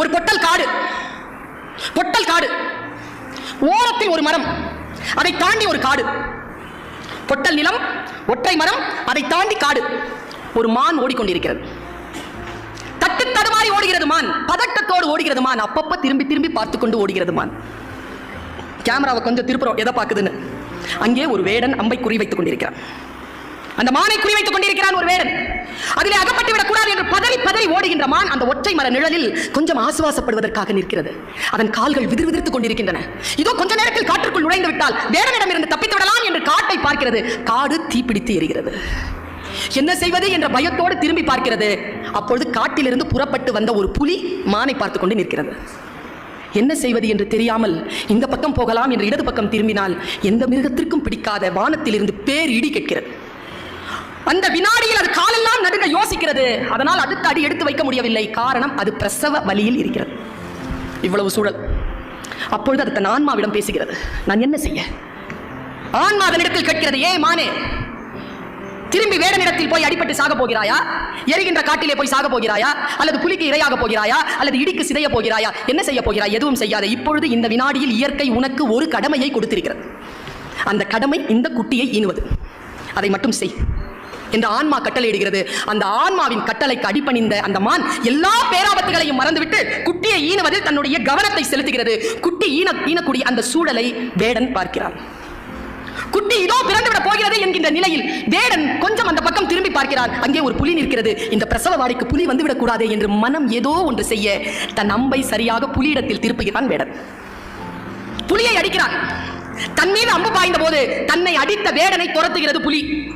ஒரு பொட்டல் காடு. பொட்டல் காடு. ஓரத்தில் ஒரு மரம் அதை தாண்டி ஒரு காடு. பொட்டல் நிலம் ஒற்றை மரம் அதை தாண்டி காடு. ஒரு மான் ஓடிக்கொண்டிருக்கிறது. தட்டு தடுமாறி ஓடுகிறது மான் பதட்டத்தோடு ஓடுகிறது மான் அப்பப்ப திரும்பி திரும்பி பார்த்து கொண்டு ஓடுகிறது மான். கேமராவை கொஞ்சம் திருப்புறோம் எதை பார்க்குதுன்னு. அங்கே ஒரு வேடன் அம்பை குறி வைத்துக் கொண்டிருக்கிறான். அந்த மானை குறி வைத்துக் கொண்டிருக்கிறான் ஒரு வேடன். அதிலே அகப்பட்டுவிடக் விடக்கூடாது என்று பதறி பதறி ஓடுகின்ற மான் அந்த ஒற்றை மர நிழலில் கொஞ்சம் ஆசுவாசப்படுவதற்காக நிற்கிறது. அதன் கால்கள் விதிர் விதிர்த்துக் கொண்டிருக்கின்றன. இதோ கொஞ்ச நேரத்தில் காற்றுக்குள் நுழைந்து விட்டால் வேடனிடம் இருந்து தப்பித்து விடலாம் என்று காட்டை பார்க்கிறது. காடு தீப்பிடித்து எரிகிறது. என்ன செய்வது என்ற பயத்தோடு திரும்பி பார்க்கிறது. அப்பொழுது காட்டிலிருந்து புறப்பட்டு வந்த ஒரு புலி மானை பார்த்து கொண்டு நிற்கிறது. என்ன செய்வது என்று தெரியாமல் இந்த பக்கம் போகலாம் என்று இடது பக்கம் திரும்பினால் எந்த மிருகத்திற்கும் பிடிக்காத வானத்திலிருந்து பேர் இடி கேட்கிறது. அந்த வினாடியில் அது காலெல்லாம் நடுங்க யோசிக்கிறது. அதனால் அடுத்த அடி எடுத்து வைக்க முடியவில்லை. காரணம் அது பிரசவ வலியில் இருக்கிறது. இவ்வளவு சூழல். அப்பொழுது அது தன் ஆன்மாவிடம் பேசுகிறது. நான் என்ன செய்ய? ஆன்மா அதனிடத்தில் கேட்கிறது ஏ மானே திரும்பி வேடனிடத்தில் போய் அடிபட்டு சாக போகிறாயா? எரிகின்ற காட்டிலே போய் சாக போகிறாயா? அல்லது புலிக்கு இரையாக போகிறாயா? அல்லது இடிக்கு சிதைய போகிறாயா? என்ன செய்ய போகிறாய்? எதுவும் செய்யாத. இப்பொழுது இந்த வினாடியில் இயற்கை உனக்கு ஒரு கடமையை கொடுத்திருக்கிறது. அந்த கடமை இந்த குட்டியை ஈனுவது. அதை மட்டும் செய். என்று ஆன்மா கட்டளையிடுகிறது. அந்த ஆன்மாவின் கட்டளைக்கு அடிபணிந்த அந்த மான் எல்லா பேராபத்துகளையும் மறந்துவிட்டு குட்டியை ஈனுவதில் தன்னுடைய கவனத்தை செலுத்துகிறது. குட்டி ஈன ஈனக்கூடிய அந்த சூழலை வேடன் பார்க்கிறான். குட்டி இதோ பிறந்து விட போகிறது என்கின்ற நிலையில் வேடன் கொஞ்சம் அந்த பக்கம் திரும்பி பார்க்கிறான். அங்கே ஒரு புலி நிற்கிறது. இந்த பிரசவ வாடிக்கு புலி வந்துவிடக் கூடாது என்று மனம் ஏதோ ஒன்று செய்ய தன் அம்பை சரியாக புலியிடத்தில் திருப்புகிறான் வேடன். புலியை அடிக்கிறான். தன் மீது அம்பு பாய்ந்த போது தன்னை அடித்த வேடனை துரத்துகிறது புலி.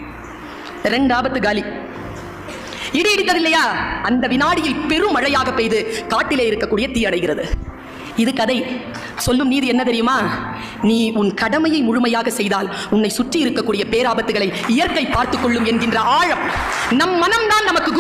ரெண்டு ஆபத்து காலி. இடி இடித்தது இல்லையா அந்த வினாடியில் பெரும் மழையாக பெய்து காட்டிலே இருக்கக்கூடிய தீ அடைகிறது இது கதை. சொல்லும் நீதி என்ன தெரியுமா? நீ உன் கடமையை முழுமையாக செய்தால் உன்னை சுற்றி இருக்கக்கூடிய பேராபத்துகளை இயற்கை பார்த்துக் கொள்ளும் என்கின்ற ஆழம். நம் மனம்தான் நமக்கு